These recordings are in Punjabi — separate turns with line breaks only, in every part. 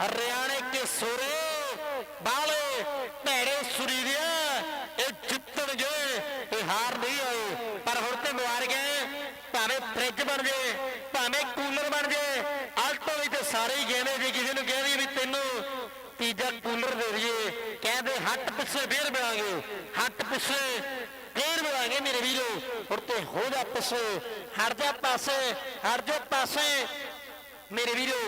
ਹਰਿਆਣੇ ਕੇ ਸੋਰੇ ਬਾਲੇ, ਭੈੜੇ ਸੁਰੀਰਿਆ ਇਹ ਜਿੱਤਣਗੇ ਇਹ ਹਾਰ ਨਹੀਂ ਆਏ। ਪਰ ਹੁਣ ਤੇ ਮੁਬਾਰਕ ਗਏ, ਭਾਵੇਂ ਫ੍ਰਿਜ ਬਣ ਜੇ, ਭਾਵੇਂ ਕੂਲਰ ਬਣ ਜੇ, ਆਲਟੋ ਵਿੱਚ ਤੇ ਸਾਰੇ ਹੀ ਗਏ ਨੇ ਜੇ ਕਿਸੇ ਨੂੰ ਕਹਿ ਦਈਏ ਵੀ ਤੈਨੂੰ ਤੀਜਾ ਕੂਲਰ ਦੇ ਦਈਏ। ਕਹਿੰਦੇ ਹੱਟ ਪਿੱਛੇ ਫੇਰ ਮਿਲਾਂਗੇ, ਹੱਟ ਪਿੱਛੇ ਫੇਰ ਮਿਲਾਂਗੇ ਮੇਰੇ ਵੀਰੋ। ਹੁਣ ਤੇ ਹੋ ਜਾ ਪਿੱਛੇ, ਹਟ ਜਾ ਪਾਸੇ, ਹਟ ਜਾ ਪਾਸੇ। ਮੇਰੇ ਵੀਰੋ,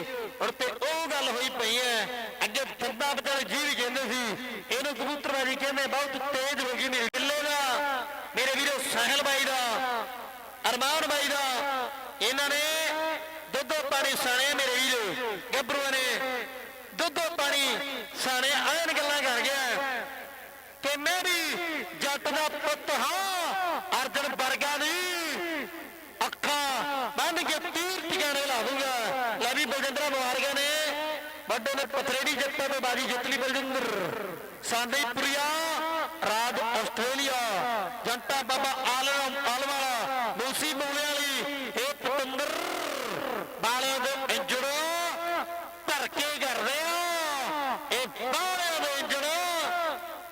ਹੁਣ ਤੇ ਉਹ ਗੱਲ ਹੋਈ ਪਈ ਹੈ ਅੱਗੇ ਫਿਰਦਾ ਬਚਾਰੇ ਜੀ ਵੀ ਕਹਿੰਦੇ ਸੀ, ਇਹਨੂੰ ਕਬੂਤਰਬਾਜੀ ਕਹਿੰਦੇ, ਬਹੁਤ ਤੇਜ਼ ਹੋ ਗਈ ਮੇਰੇ ਕਿੱਲੇ ਦਾ। ਮੇਰੇ ਵੀਰੋ, ਸਾਹਿਲ ਬਾਈ ਦਾ, ਅਰਮਾਨ ਬਾਈ ਦਾ। ਇਹਨਾਂ ਨੇ ਦੁੱਧੋ ਪਾਣੀ ਸਾਣੇ ਮੇਰੇ ਵੀਰੋ, ਗੱਭਰੂਆਂ ਨੇ ਵੱਡੇ ਨੇ ਪਥਰੇੜੀ ਜਿੱਤਾਂ ਤੋਂ ਬਾਜੀ ਜਿੱਤ ਲਈ ਬਲਜਿੰਦਰ। ਸਾਂਦੀਪੁਰੀਆ ਰਾਜ ਆਸਟ੍ਰੇਲੀਆ ਜੰਟਾ ਬਾਬਾ ਆਲਮ ਆਲਵਾਲਾ ਮੂਸੀ ਮੂਲੇ ਵਾਲੀ ਇਹ ਪਤੰਦਰ ਬਾਲਿਆਂ ਦੇ ਇੰਜੜੋ ਧਰ ਕੇ ਕਰ ਰਿਹਾ ਇਹ ਬਾਲਿਆਂ ਦੇ ਇੰਜੜੋ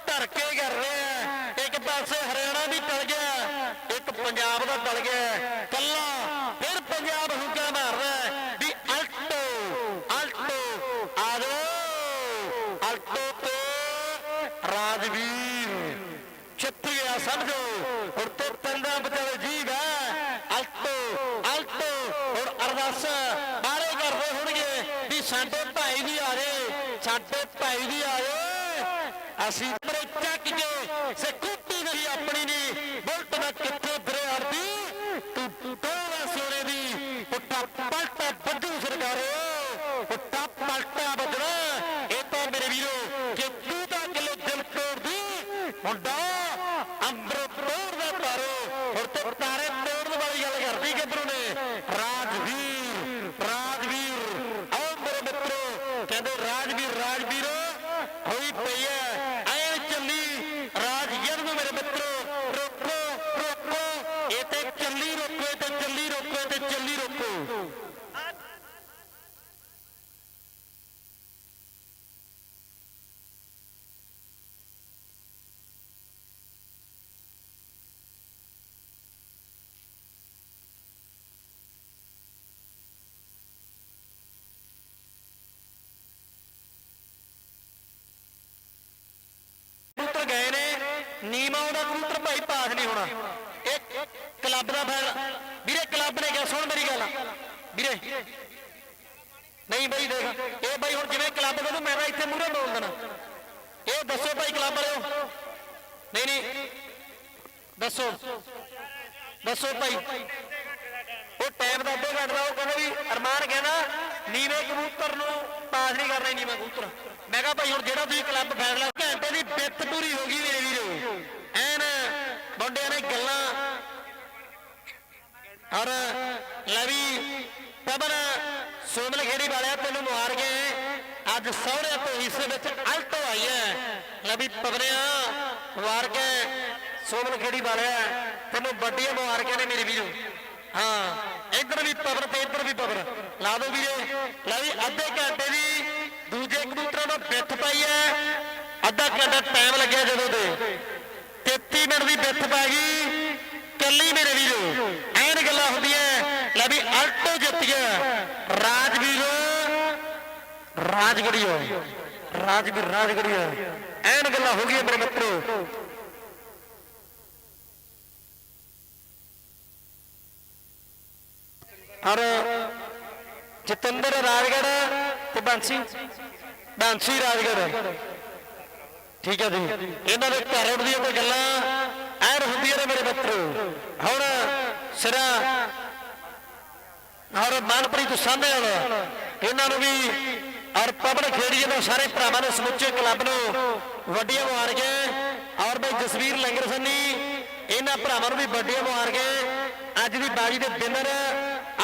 ਧਰ ਕੇ ਕਰ ਰਿਹਾ ਇੱਕ ਪਾਸੇ ਹਰਿਆਣਾ ਵੀ ਟਲ ਗਿਆ, ਇੱਕ ਪੰਜਾਬ ਦਾ ਟਲ ਗਿਆ। ਕੱਲਾ ਸਮਝੋ। ਹੁਣ ਤੇ ਤੰਦਾ ਬਚਾਵੇ ਜੀਵ ਹੈ। ਅਲਟੋ ਅਲਟੋ। ਹੁਣ ਅਰਦਾਸ ਬਾਰੇ ਕਰਦੇ ਹੋਣਗੇ ਵੀ ਸਾਡੇ ਭਾਈ ਵੀ ਆ ਰਹੇ। ਸਾਡੇ ਭਾਈ ਵੀ ਆਏ। ਅਸੀਂ ਬਰੇ ਚੱਕ ਕੇ ਸਿੱਖੂਤੀ ਨਹੀਂ ਆਪਣੀ ਨਹੀਂ ਬੁਲਟ ਦਾ ਕਿੱਥੇ ਫਿਰੇ ਆਰਦੀ ਤੂੰ ਤੋੜਾ ਸੋਨੇ ਦੀ। ਪੁੱਟਾ ਪਲਟਾ ਬੱਜੂ ਸਰਕਾਰੋ। ਪੁੱਟਾ ਪਲਟਾ ਬੱਜਣਾ ਇਹ ਤਾਂ ਮੇਰੇ ਵੀਰੋ ਕਿ ਤੂੰ ਤਾਂ ਕਿਲੋ ਦਿਲ ਤੋੜਦੀ, ਮੁੰਡਾ ਅੰਦਰ ਤੋੜਦਾ ਤਾਰੋ। ਹੁਣ ਤੇ ਤਾਰੇ ਤੋੜਨ ਵਾਲੀ ਗੱਲ ਕਰਦੀ ਗੱਭਰੂ ਨੇ? ਰਾਜਵੀਰ ਰਾਜਵੀਰ। ਆਓ ਮੇਰੇ ਮਿੱਤਰੋ, ਕਹਿੰਦੇ ਰਾਜਵੀਰ ਰਾਜਵੀਰ, ਹੋਈ ਪਈ ਹੈ ਐ ਚੱਲੀ ਰਾਜਗੀਰ ਨੂੰ ਮੇਰੇ ਮਿੱਤਰੋ। ਰੋਕੋ ਰੋਕੋ। ਇਹ ਤੇ ਚੱਲੀ ਰੋਕੋ ਤੇ ਚੱਲੀ ਰੋਕੋ ਤੇ ਚੱਲੀ ਰੋਕੋ ਕਬੂਤਰ ਗਏ ਨੇ ਨੀਮਾ ਉਹਦਾ ਕਬੂਤਰ ਭਾਈ, ਪਾਸ ਨਹੀਂ ਹੋਣਾ। ਇਹ ਕਲੱਬ ਦਾ ਫੈਨ। ਵੀਰੇ, ਕਲੱਬ ਨੇ ਕਿਹਾ, ਸੁਣ ਮੇਰੀ ਗੱਲ। ਵੀਰੇ, ਨਹੀਂ ਬਈ, ਦੇਖ। ਇਹ ਬਾਈ ਹੁਣ ਜਿਵੇਂ ਕਲੱਬ ਕਹਿੰਦਾ ਮੈਂ ਤਾਂ ਇੱਥੇ ਮੂਹਰੇ ਬੋਲ ਦੇਣਾ ਇਹ ਦੱਸੋ ਭਾਈ, ਕਲੱਬ ਵਾਲਿਓ। ਨਹੀਂ ਨਹੀਂ। ਦੱਸੋ। ਦੱਸੋ ਭਾਈ। ਉਹ ਟਾਈਮ ਦਾ ਅੱਧੇ ਘੰਟੇ ਦਾ, ਉਹ ਕਹਿੰਦਾ ਵੀ ਅਰਮਾਨ ਕਹਿੰਦਾ, ਨੀਵੇਂ ਕਬੂਤਰ ਨੂੰ ਪਾਸ ਨਹੀਂ ਕਰਨਾ ਨੀਵਾਂ ਕਬੂਤਰ। ਮੈਂ ਕਿਹਾ ਭਾਈ, ਹੁਣ ਜਿਹੜਾ ਤੁਸੀਂ ਕਲੱਬ ਫੈਸਲਾ ਘੰਟੇ ਦੀ ਬਿੱਤ ਪੂਰੀ ਹੋ ਗਈ ਮੇਰੇ ਵੀਰੋ। ਐਨ ਮੁੰਡਿਆਂ ਨੇ ਗੱਲਾਂ ਔਰ ਲਵੀ ਪਵਨ ਸੋਮਲ ਖੇੜੀ ਵਾਲਿਆ ਤੈਨੂੰ ਮੁਹਾਰ ਗਏ। ਅੱਜ ਸਹੁਰੇ ਤੋਂ ਹਿੱਸੇ ਵਿੱਚ ਅਲਟੋ ਆਈ ਹੈ ਲਵੀ ਪਵਨਿਆ ਮੁਹਾਰ ਕੇ ਸੋਮਲ ਖੇੜੀ ਵਾਲਿਆ ਤੈਨੂੰ ਵੱਡੀਆਂ ਮੁਹਾਰਕਾਂ ਨੇ ਮੇਰੇ ਵੀਰੋ। ਹਾਂ, ਇੱਧਰ ਵੀ ਪਵਨ ਤੇ ਇੱਧਰ ਵੀ ਪਵਨ। ਲਾ ਦੋ ਵੀਰੇ। ਲੈ ਅੱਧੇ ਘੰਟੇ ਦੀ ਅੱਧਾ ਘੰਟਾ ਟਾਈਮ ਲੱਗਿਆ ਜਦੋਂ ਦੇ 33 ਮਿੰਟ ਦੀ ਬਿੱਥ ਪੈ ਗਈ। ਕੱਲੀ ਮੇਰੇ ਵੀਰੋ। ਐਨ ਗੱਲਾਂ ਹੁੰਦੀਆਂ। ਲੈ ਵੀ ਅਲਟੋ ਜਿੱਤ ਗਿਆ। ਰਾਜਵੀਰੋ। ਰਾਜਗੜੀਓ। ਰਾਜਵੀਰ ਰਾਜਗੜੀਓ। ਐਨ ਗੱਲਾਂ ਹੋ ਗਈਆਂ ਮੇਰੇ ਮਿੱਤਰੋ। ਔਰ ਜਤਿੰਦਰ ਰਾਜਗੜ ਤੇ ਬੰਸੀ। ਬੰਸੀ ਰਾਜਗੜ ਠੀਕ ਹੈ ਜੀ। ਇਹਨਾਂ ਦੇ ਘਰ ਉੱਡਦੀਆਂ ਕੋਈ ਗੱਲਾਂ ਐਨ ਹੁੰਦੀਆਂ ਨੇ ਮੇਰੇ ਮਿੱਤਰੋ। ਹੁਣ ਸਿਰਾ ਔਰ ਮਨਪ੍ਰੀਤ ਸਾਹਮਣੇ ਵਾਲਾ ਇਹਨਾਂ ਨੂੰ ਵੀ ਔਰ ਪਵਨ ਖੇੜੀਏ ਨੂੰ ਸਾਰੇ ਭਰਾਵਾਂ ਨੂੰ ਸਮੁੱਚੇ ਕਲੱਬ ਨੂੰ ਵੱਡੀਆਂ ਮੁਬਾਰਕਾਂ। ਔਰ ਬਈ ਜਸਵੀਰ ਲੰਗਰ ਸੰਨੀ, ਇਹਨਾਂ ਭਰਾਵਾਂ ਨੂੰ ਵੀ ਵੱਡੀਆਂ ਮੁਬਾਰਕਾਂ। ਅੱਜ ਦੀ ਬਾਜੀ ਦੇ ਵਿਨਰ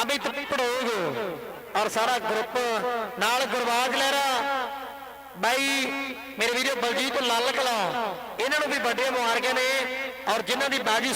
ਅਮਿਤ ਪੜੋਗ ਔਰ ਸਾਰਾ ਗਰੁੱਪ ਨਾਲ ਗੁਰਵਾਜ ਲਹਿਰਾ। ਬਾਈ, ਮੇਰੇ ਵੀਡੀਓ ਬਲਜੀਤ ਲਾਲ ਕਲਾ ਇਹਨਾਂ ਨੂੰ ਵੀ ਵੱਡੇ ਮੁਬਾਰਕਾਂ ਨੇ ਔਰ ਜਿਨ੍ਹਾਂ ਦੀ ਬਾਜੀ